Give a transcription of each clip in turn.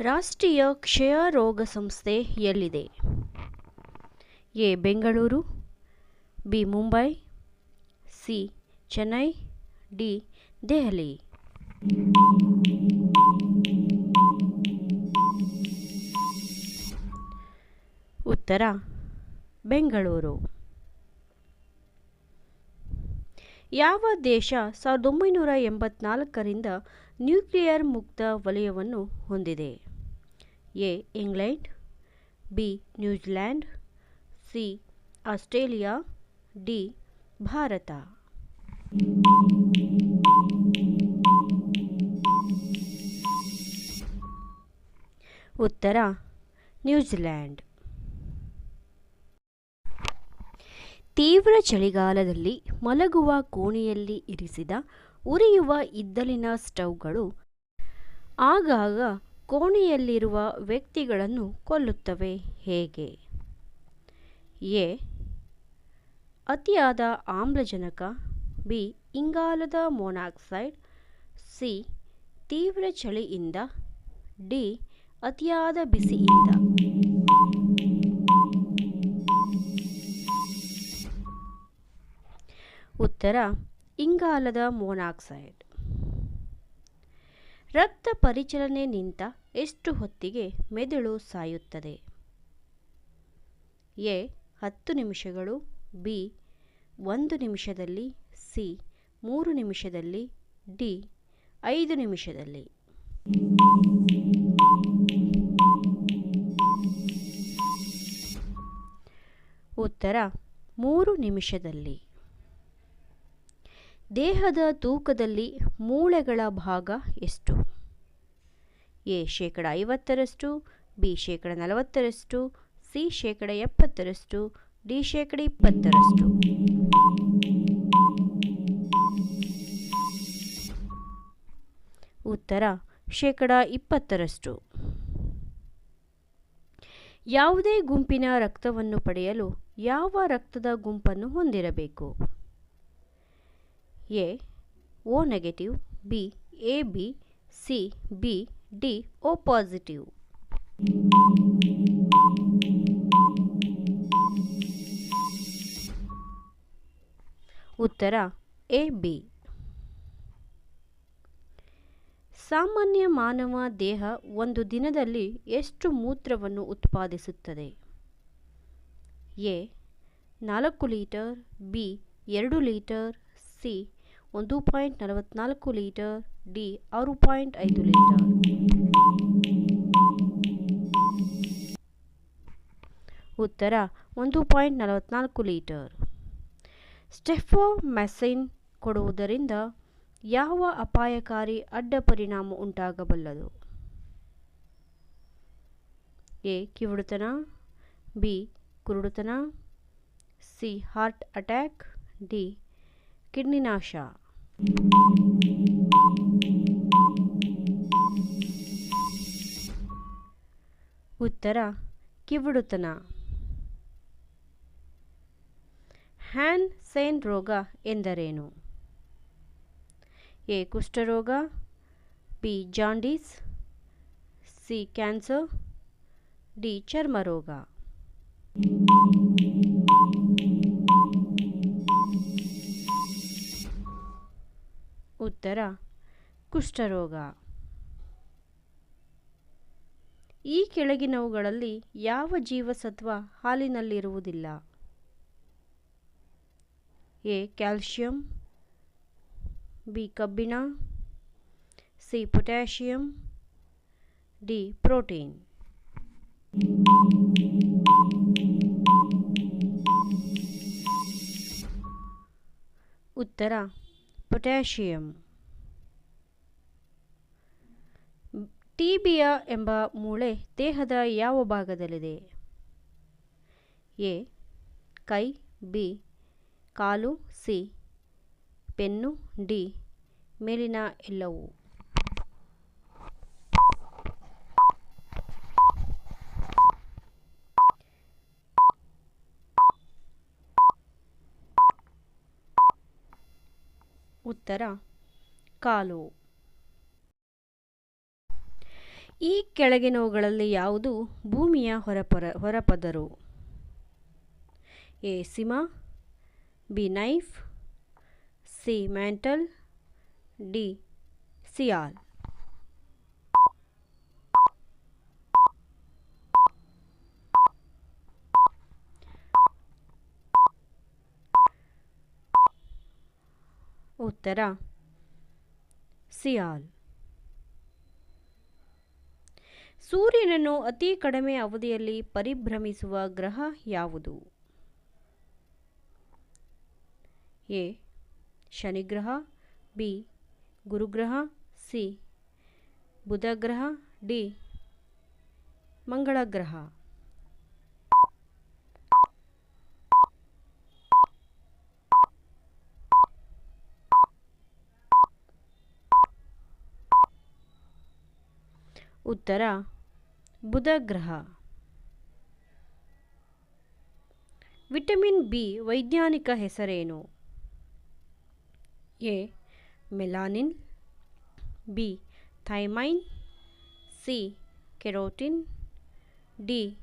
ರಾಷ್ಟ್ರೀಯ ಕ್ಷಯ ರೋಗ ಸಂಸ್ಥೆ ಎಲ್ಲಿದೆ? A. Bengaluru, B. Mumbai, C. Chennai, D. Delhi. ಉತ್ತರ ಬೆಂಗಳೂರು. ಯಾವ ದೇಶ ಸಾವಿರದ ಒಂಬೈನೂರ ಎಂಬತ್ನಾಲ್ಕರಿಂದ ನ್ಯೂಕ್ಲಿಯರ್ ಮುಕ್ತ ವಲಯವನ್ನು ಹೊಂದಿದೆ? A, England, B, New Zealand, C, Australia, D, Bharat. ಉತ್ತರ, ನ್ಯೂಜಿಲ್ಯಾಂಡ್. ತೀವ್ರ ಚಳಿಗಾಲದಲ್ಲಿ ಮಲಗುವ ಕೋಣೆಯಲ್ಲಿ ಇರಿಸಿದ, ಉರಿಯುವ ಇದ್ದಲಿನ ಸ್ಟವ್ಗಳು ಆಗಾಗ ಕೋಣೆಯಲ್ಲಿರುವ ವ್ಯಕ್ತಿಗಳನ್ನು ಕೊಲ್ಲುತ್ತವೆ. ಹೇಗೆ? ಎ. ಅತಿಯಾದ ಆಮ್ಲಜನಕ. ಬಿ. ಇಂಗಾಲದ ಮೊನಾಕ್ಸೈಡ್. ಸಿ. ತೀವ್ರ ಚಳಿಯಿಂದ. ಡಿ. ಅತಿಯಾದ ಬಿಸಿಯಿಂದ. ಉತ್ತರ. ಇಂಗಾಲದ ಮೊನಾಕ್ಸೈಡ್. ರಕ್ತ ಪರಿಚಲನೆ ನಿಂತ ಎಷ್ಟು ಹೊತ್ತಿಗೆ ಮೆದುಳು ಸಾಯುತ್ತದೆ? ಎ, ಹತ್ತು ನಿಮಿಷಗಳು, ಬಿ, ಒಂದು ನಿಮಿಷದಲ್ಲಿ, ಸಿ, ಮೂರು ನಿಮಿಷದಲ್ಲಿ, ಡಿ, ಐದು ನಿಮಿಷದಲ್ಲಿ. ಉತ್ತರ, ಮೂರು ನಿಮಿಷದಲ್ಲಿ. ದೇಹದ ತೂಕದಲ್ಲಿ ಮೂಳೆಗಳ ಭಾಗ ಎಷ್ಟು? ಎ ಶೇಕಡ ಐವತ್ತರಷ್ಟು, ಬಿ ಶೇಕಡ ನಲವತ್ತರಷ್ಟು, ಸಿ ಶೇಕಡ ಎಪ್ಪತ್ತರಷ್ಟು, ಡಿ ಶೇಕಡ ಇಪ್ಪತ್ತರಷ್ಟು. ಉತ್ತರ, ಶೇಕಡ ಇಪ್ಪತ್ತರಷ್ಟು. ಯಾವುದೇ ಗುಂಪಿನ ರಕ್ತವನ್ನು ಪಡೆಯಲು ಯಾವ ರಕ್ತದ ಗುಂಪನ್ನು ಹೊಂದಿರಬೇಕು? A O negative B A B C B D O positive ಉತ್ತರ ಎ ಬಿ ಸಾಮಾನ್ಯ ಮಾನವ ದೇಹ ಒಂದು ದಿನದಲ್ಲಿ ಎಷ್ಟು ಮೂತ್ರವನ್ನು ಉತ್ಪಾದಿಸುತ್ತದೆ? ಎ ನಾಲ್ಕು ಲೀಟರ್ ಬಿ ಎರಡು ಲೀಟರ್ ಸಿ ಒಂದು ಪಾಯಿಂಟ್ ನಲವತ್ನಾಲ್ಕು ಲೀಟರ್, ಡಿ ಆರು ಪಾಯಿಂಟ್ ಐದು ಲೀಟರ್. ಉತ್ತರ, ಒಂದು ಪಾಯಿಂಟ್ ನಲವತ್ನಾಲ್ಕು ಲೀಟರ್. ಸ್ಟೆಫೋಮೆಸೈನ್ ಕೊಡುವುದರಿಂದ ಯಾವ ಅಪಾಯಕಾರಿ ಅಡ್ಡ ಪರಿಣಾಮ ಉಂಟಾಗಬಲ್ಲದು? ಎ, ಕಿವುಡುತನ, B, ಕುರುಡುತನ, C, heart attack, D, kidney ನಾಶ. ಉತ್ತರ ಕಿವುಡುತನ. ಹ್ಯಾನ್ ಸೈನ್ ರೋಗ ಎಂದರೇನು? ಎ ಕುಷ್ಠರೋಗ B jaundice C cancer D ಚರ್ಮರೋಗ. ಉತ್ತರ, ಕುಷ್ಠರೋಗ. ಈ ಕೆಳಗಿನವುಗಳಲ್ಲಿ ಯಾವ ಜೀವಸತ್ವ ಹಾಲಿನಲ್ಲಿರುವುದಿಲ್ಲ? ಎ, ಕ್ಯಾಲ್ಶಿಯಂ, ಬಿ, ಕಬ್ಬಿಣ, ಸಿ, ಪೊಟ್ಯಾಷಿಯಂ, ಡಿ, ಪ್ರೋಟೀನ್. ಉತ್ತರ ಪೊಟ್ಯಾಷಿಯಂ. ಟಿಬಿಯ ಎಂಬ ಮೂಳೆ ದೇಹದ ಯಾವ ಭಾಗದಲ್ಲಿದೆ? ಎ, ಕೈ, ಬಿ, ಕಾಲು, ಸಿ, ಪೆನ್ನು, ಡಿ, ಮೇಲಿನ ಎಲ್ಲವೂ. ಉತ್ತರ, ಕಾಲು. ಈ ಕೆಳಗಿನವುಗಳಲ್ಲಿ ಯಾವುದು ಭೂಮಿಯ ಹೊರಪರ, ಹೊರಪದರು? A, sima, B, nife, C, mantle, D, sial. ಉತ್ತರ. ಸಿಯಾಲ್. ಸೂರ್ಯನನ್ನು ಅತಿ ಕಡಿಮೆ ಅವಧಿಯಲ್ಲಿ ಪರಿಭ್ರಮಿಸುವ ಗ್ರಹ ಯಾವುದು? ಎ. ಶನಿಗ್ರಹ, ಬಿ. ಗುರುಗ್ರಹ, ಸಿ. ಬುಧಗ್ರಹ, ಡಿ. ಮಂಗಳ ಉತ್ತರ ಬುಧ ಗ್ರಹ ವಿಟಮಿನ್ ಬಿ ವೈಜ್ಞಾನಿಕ ಹೆಸರೇನು? A, melanin, B, thiamine, C, carotene, D,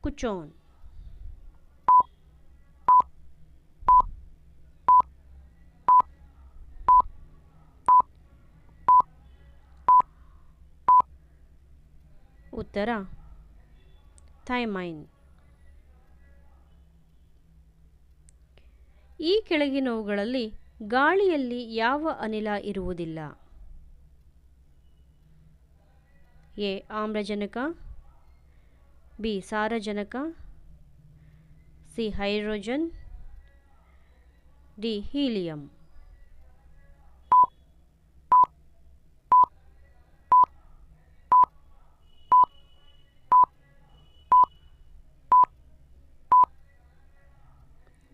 ಕುಚೋನ್. ಉತ್ತರ ಥೈಮೈನ್ ಈ ಕೆಳಗಿನವುಗಳಲ್ಲಿ ಗಾಳಿಯಲ್ಲಿ ಯಾವ ಅನಿಲ ಇರುವುದಿಲ್ಲ? ಎ. ಆಮ್ಲಜನಕ, ಬಿ. ಸಾರಜನಕ, ಸಿ. Hydrogen, D. ಹೀಲಿಯಂ.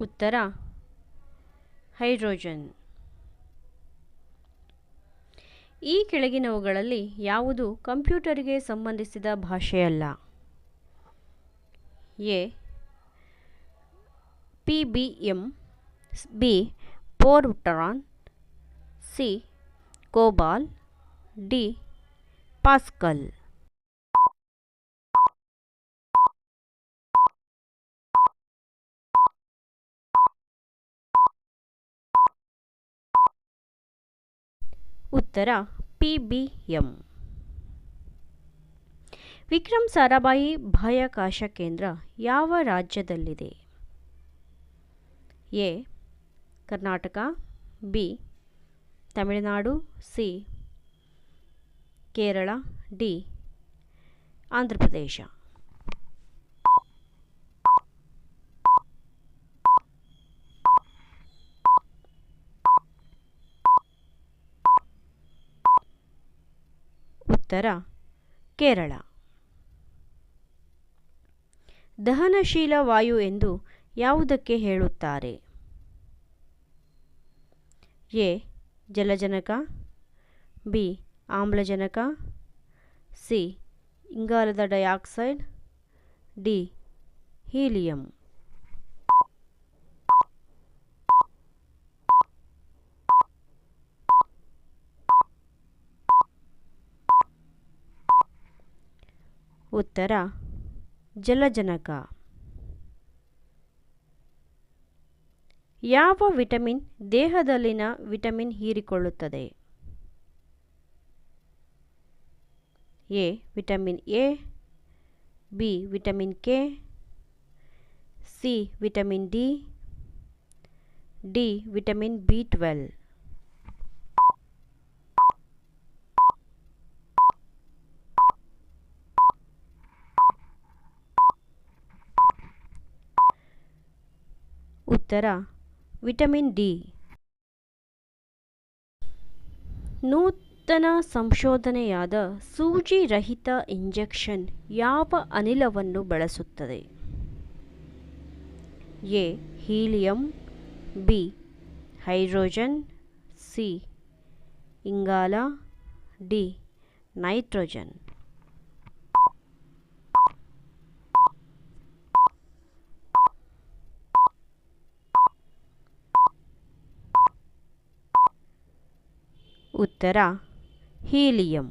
ಉತ್ತರ, ಹೈಡ್ರೋಜನ್. ಈ ಕೆಳಗಿನವುಗಳಲ್ಲಿ ಯಾವುದು ಕಂಪ್ಯೂಟರ್ಗೆ ಸಂಬಂಧಿಸಿದ ಭಾಷೆಯಲ್ಲ? A, P B M, B Fortran C, COBOL, D, Pascal. ಉತ್ತರ, P B M. Vikram Sarabhai ಬಾಹ್ಯಾಕಾಶ ಕೇಂದ್ರ ಯಾವ ರಾಜ್ಯದಲ್ಲಿದೆ? A, Karnataka, B, Tamil Nadu, C, Kerala, D Andhra Pradesh ಉತ್ತರ, ಕೇರಳ. ದಹನಶೀಲ ವಾಯು ಎಂದು ಯಾವುದಕ್ಕೆ ಹೇಳುತ್ತಾರೆ? ಎ. ಜಲಜನಕ, ಬಿ. ಆಮ್ಲಜನಕ, ಸಿ. ಇಂಗಾಲದ ಡೈಆಕ್ಸೈಡ್, ಡಿ. ಹೀಲಿಯಂ. ಉತ್ತರ, ಜಲಜನಕ. ಯಾವ ವಿಟಮಿನ್ ದೇಹದಲ್ಲಿನ ವಿಟಮಿನ್ ಹೀರಿಕೊಳ್ಳುತ್ತದೆ? A, vitamin A, B, vitamin K, C, vitamin D D, vitamin B twelve. ಉತ್ತರ, ವಿಟಮಿನ್ ಡಿ. ನೂತನ ಸಂಶೋಧನೆಯಾದ ಸೂಜಿ ರಹಿತ ಇಂಜೆಕ್ಷನ್ ಯಾವ ಅನಿಲವನ್ನು ಬಳಸುತ್ತದೆ? A, helium, B, hydrogen, C, ಇಂಗಾಲ, ಡಿ, ನೈಟ್ರೋಜನ್. ಉತ್ತರ ಹೀಲಿಯಂ.